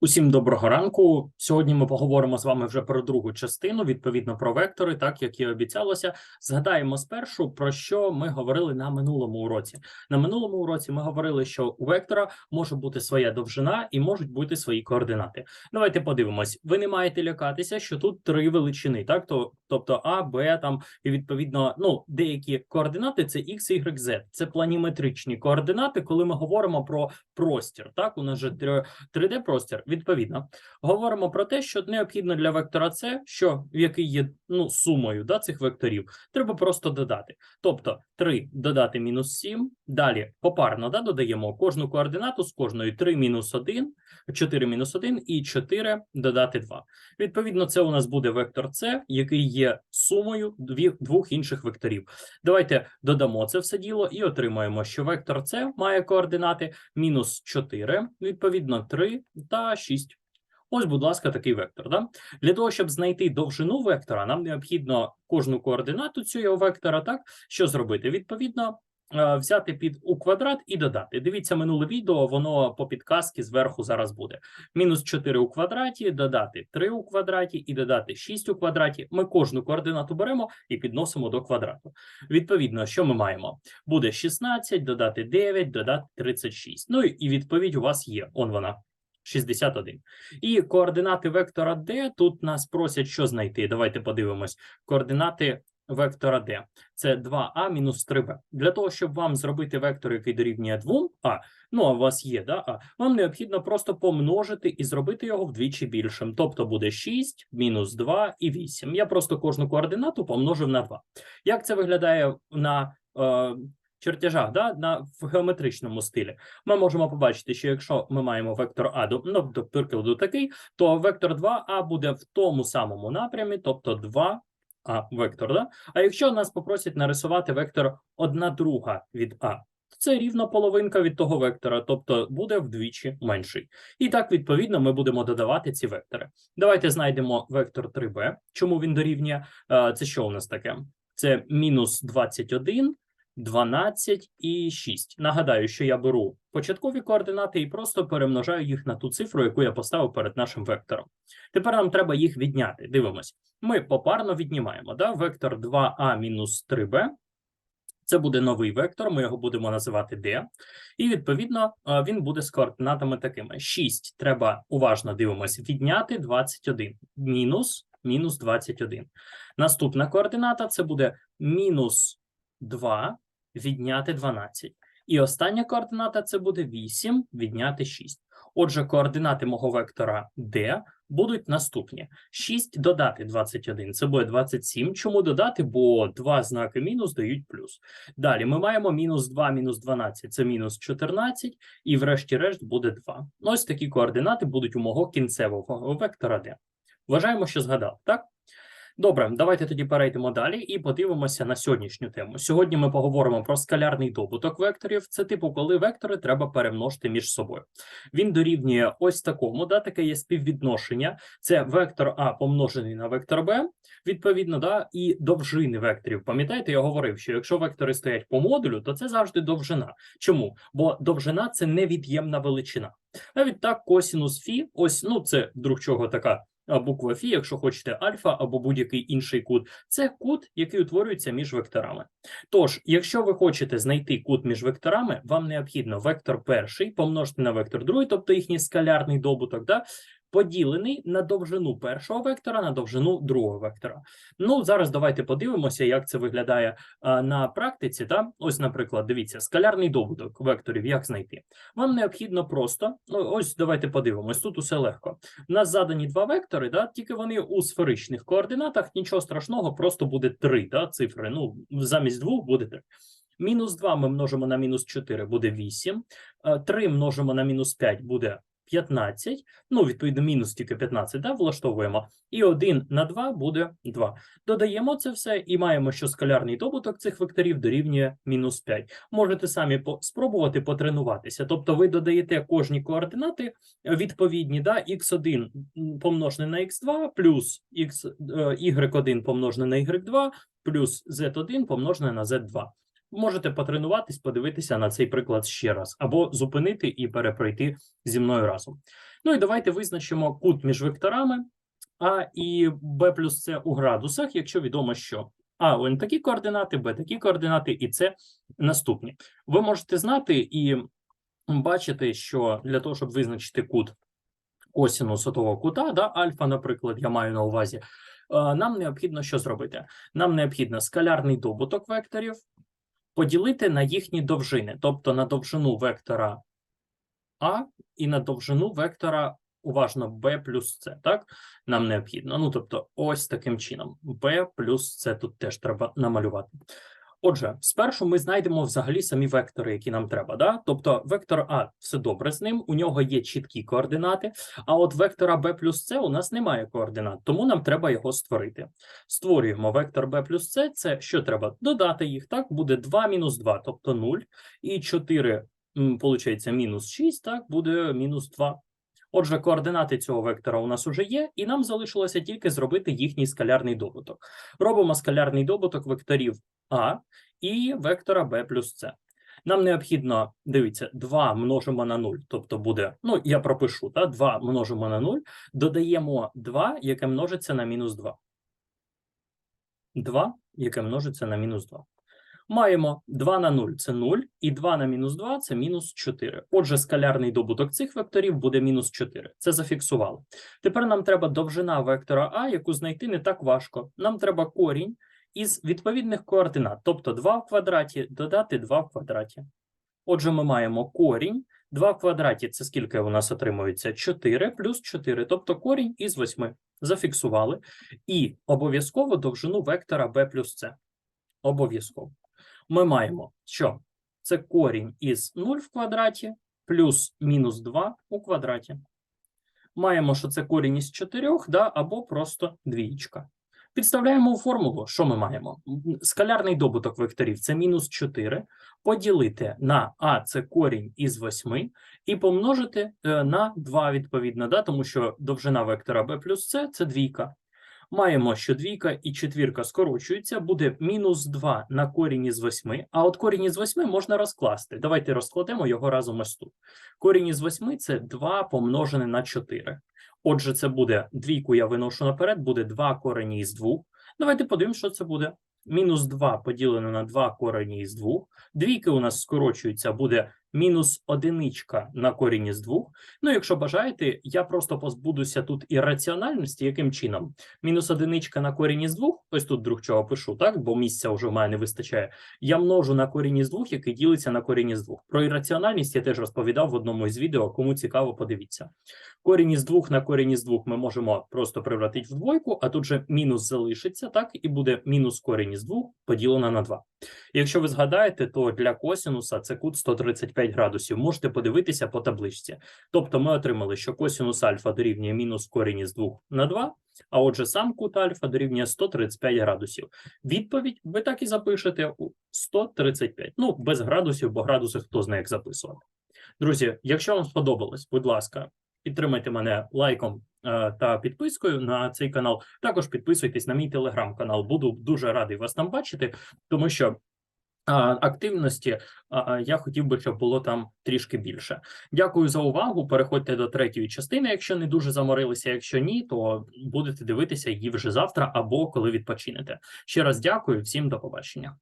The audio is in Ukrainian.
Усім доброго ранку. Сьогодні ми поговоримо з вами вже про другу частину, відповідно про вектори, так як і обіцялося. Згадаємо спершу про що ми говорили на минулому уроці. На минулому уроці ми говорили, що у вектора може бути своя довжина і можуть бути свої координати. Давайте подивимось. Ви не маєте лякатися, що тут три величини, так то тобто А, Б там і відповідно ну деякі координати це X, Y, Z. Це планіметричні координати, коли ми говоримо про простір. Так, у нас же 3D простір. Відповідно, говоримо про те, що необхідно для вектора С, що в який є ну сумою да, цих векторів, треба просто додати. Тобто 3 додати мінус 7, далі попарно да, додаємо кожну координату з кожної 3 мінус 1, 4 мінус 1 і 4 додати 2. Відповідно, це у нас буде вектор С, який є сумою двох інших векторів. Давайте додамо це все діло і отримаємо, що вектор С має координати мінус 4, відповідно 3 та 6. Ось, будь ласка, такий вектор. Да? Для того, щоб знайти довжину вектора, нам необхідно кожну координату цього вектора, так що зробити? Відповідно, е, взяти під у квадрат і додати. Дивіться минуле відео, воно по підказці зверху зараз буде. Мінус 4 у квадраті, додати 3 у квадраті і додати 6 у квадраті. Ми кожну координату беремо і підносимо до квадрату. Відповідно, що ми маємо? Буде 16, додати 9, додати 36. Ну і відповідь у вас є. Он вона. 61. І координати вектора D тут нас просять що знайти. Давайте подивимось. Координати вектора D. Це 2а мінус 3b. Для того, щоб вам зробити вектор, який дорівнює 2а, ну а у вас є, да, а, вам необхідно просто помножити і зробити його вдвічі більшим. Тобто буде 6, мінус 2 і 8. Я просто кожну координату помножив на 2. Як це виглядає на е, чертежах, да, на в геометричному стилі, ми можемо побачити, що якщо ми маємо вектор А до ну, до прикладу такий, то вектор 2а буде в тому самому напрямі, тобто 2 а вектор. Да? А якщо нас попросять нарисувати вектор 1 друга від А, то це рівно половинка від того вектора, тобто буде вдвічі менший. І так, відповідно, ми будемо додавати ці вектори. Давайте знайдемо вектор 3b. Чому він дорівнює? Е, Це що у нас таке? Це мінус 21, 12 і 6. Нагадаю, що я беру початкові координати і просто перемножаю їх на ту цифру, яку я поставив перед нашим вектором. Тепер нам треба їх відняти. Дивимось. Ми попарно віднімаємо. Да? Вектор 2а мінус 3b. Це буде новий вектор, ми його будемо називати D. І відповідно він буде з координатами такими: 6 треба уважно дивимося, відняти 21, мінус, мінус 21. Наступна координата це буде мінус 2 відняти 12. І остання координата це буде 8 відняти 6. Отже, координати мого вектора D будуть наступні: 6 додати 21, це буде 27. Чому додати? Бо два знаки мінус дають плюс. Далі ми маємо мінус 2, мінус 12, це мінус 14, і врешті-решт буде 2. Ось такі координати будуть у мого кінцевого вектора D. Вважаємо, що згадав, так? Добре, давайте тоді перейдемо далі і подивимося на сьогоднішню тему. Сьогодні ми поговоримо про скалярний добуток векторів. Це типу, коли вектори треба перемножити між собою. Він дорівнює ось такому, да, таке є співвідношення. Це вектор А помножений на вектор Б, відповідно, да, і довжини векторів. Пам'ятаєте, я говорив, що якщо вектори стоять по модулю, то це завжди довжина. Чому? Бо довжина це невід'ємна величина. Навіть так, косінус фі, ось ну це друг чого така буква Фі, якщо хочете альфа або будь-який інший кут, це кут, який утворюється між векторами. Тож, якщо ви хочете знайти кут між векторами, вам необхідно вектор перший помножити на вектор другий, тобто їхній скалярний добуток, да, поділений на довжину першого вектора, на довжину другого вектора. Ну, зараз давайте подивимося, як це виглядає на практиці. Та? Ось, наприклад, дивіться, скалярний добуток векторів, як знайти. Вам необхідно просто, ну, ось давайте подивимось, тут усе легко. У нас задані два вектори, да? тільки вони у сферичних координатах, нічого страшного, просто буде три да, цифри. Ну, замість двох буде три. Мінус 2 ми множимо на мінус 4, буде 8. 3 множимо на мінус 5 буде 15, ну, відповідно, мінус тільки 15, да, влаштовуємо, і 1 на 2 буде 2. Додаємо це все і маємо, що скалярний добуток цих векторів дорівнює мінус 5. Можете самі спробувати потренуватися. Тобто ви додаєте кожні координати відповідні, да, x1 помножене на x2, плюс x, y1 помножене на y2, плюс z1 помножене на z2 можете потренуватись, подивитися на цей приклад ще раз, або зупинити і перепройти зі мною разом. Ну і давайте визначимо кут між векторами А і Б плюс С у градусах, якщо відомо, що А ось такі координати, Б такі координати, і С наступні. Ви можете знати і бачити, що для того, щоб визначити кут косінусу того кута, да, альфа, наприклад, я маю на увазі, е, нам необхідно що зробити? Нам необхідно скалярний добуток векторів поділити на їхні довжини, тобто на довжину вектора А і на довжину вектора, уважно, B плюс С, так? Нам необхідно. Ну, тобто, ось таким чином. B плюс С тут теж треба намалювати. Отже, спершу ми знайдемо взагалі самі вектори, які нам треба. Да? Тобто, вектор А все добре з ним, у нього є чіткі координати, а от вектора b плюс c у нас немає координат, тому нам треба його створити. Створюємо вектор b плюс c, це що треба? Додати їх, так? Буде 2 мінус 2, тобто 0, і 4, м, получається, мінус 6, так, буде мінус 2. Отже, координати цього вектора у нас уже є, і нам залишилося тільки зробити їхній скалярний добуток. Робимо скалярний добуток векторів А і вектора b плюс c. Нам необхідно, дивіться, 2 множимо на 0, тобто буде, ну, я пропишу, та, 2 множимо на 0, додаємо 2, яке множиться на мінус 2. 2, яке множиться на мінус 2. Маємо 2 на 0 – це 0, і 2 на мінус 2 – це мінус 4. Отже, скалярний добуток цих векторів буде мінус 4. Це зафіксували. Тепер нам треба довжина вектора А, яку знайти не так важко. Нам треба корінь із відповідних координат, тобто 2 в квадраті додати 2 в квадраті. Отже, ми маємо корінь. 2 в квадраті це скільки у нас отримується? 4 плюс 4, тобто корінь із 8. Зафіксували. І обов'язково довжину вектора b плюс c. Обов'язково. Ми маємо, що це корінь із 0 в квадраті плюс мінус 2 у квадраті. Маємо, що це корінь із 4, да, або просто двієчка. Підставляємо у формулу, що ми маємо? Скалярний добуток векторів це мінус 4, поділити на А це корінь із 8, і помножити е, на 2 відповідно, да, тому що довжина вектора b плюс c – це двійка. Маємо, що двійка і четвірка скорочуються, буде мінус 2 на корінь із 8, а от корінь із 8 можна розкласти. Давайте розкладемо його разом ось тут. Корінь із 8 – це 2 помножене на 4. Отже, це буде двійку я виношу наперед, буде 2 корені із 2. Давайте подивимося, що це буде. Мінус 2 поділено на 2 корені із 2. Двійки у нас скорочуються, буде мінус одиничка на корінь із 2. Ну, якщо бажаєте, я просто позбудуся тут і раціональності, яким чином? Мінус одиничка на корінь із 2, ось тут друг чого пишу, так, бо місця вже в мене не вистачає. Я множу на корінь із 2, який ділиться на корінь із 2. Про ірраціональність я теж розповідав в одному із відео, кому цікаво, подивіться. Корінь із 2 на корінь із 2 ми можемо просто превратити в двойку, а тут же мінус залишиться, так, і буде мінус корінь із 2 поділено на 2. Якщо ви згадаєте, то для косінуса це кут 135 градусів. Можете подивитися по табличці. Тобто ми отримали, що косінус альфа дорівнює мінус корінь із 2 на 2, а отже сам кут альфа дорівнює 135 градусів. Відповідь ви так і запишете у 135. Ну, без градусів, бо градуси хто знає, як записувати. Друзі, якщо вам сподобалось, будь ласка, підтримайте мене лайком е, та підпискою на цей канал. Також підписуйтесь на мій телеграм-канал. Буду дуже радий вас там бачити, тому що активності я хотів би, щоб було там трішки більше. Дякую за увагу. Переходьте до третьої частини, якщо не дуже заморилися. Якщо ні, то будете дивитися її вже завтра або коли відпочинете. Ще раз дякую, всім до побачення.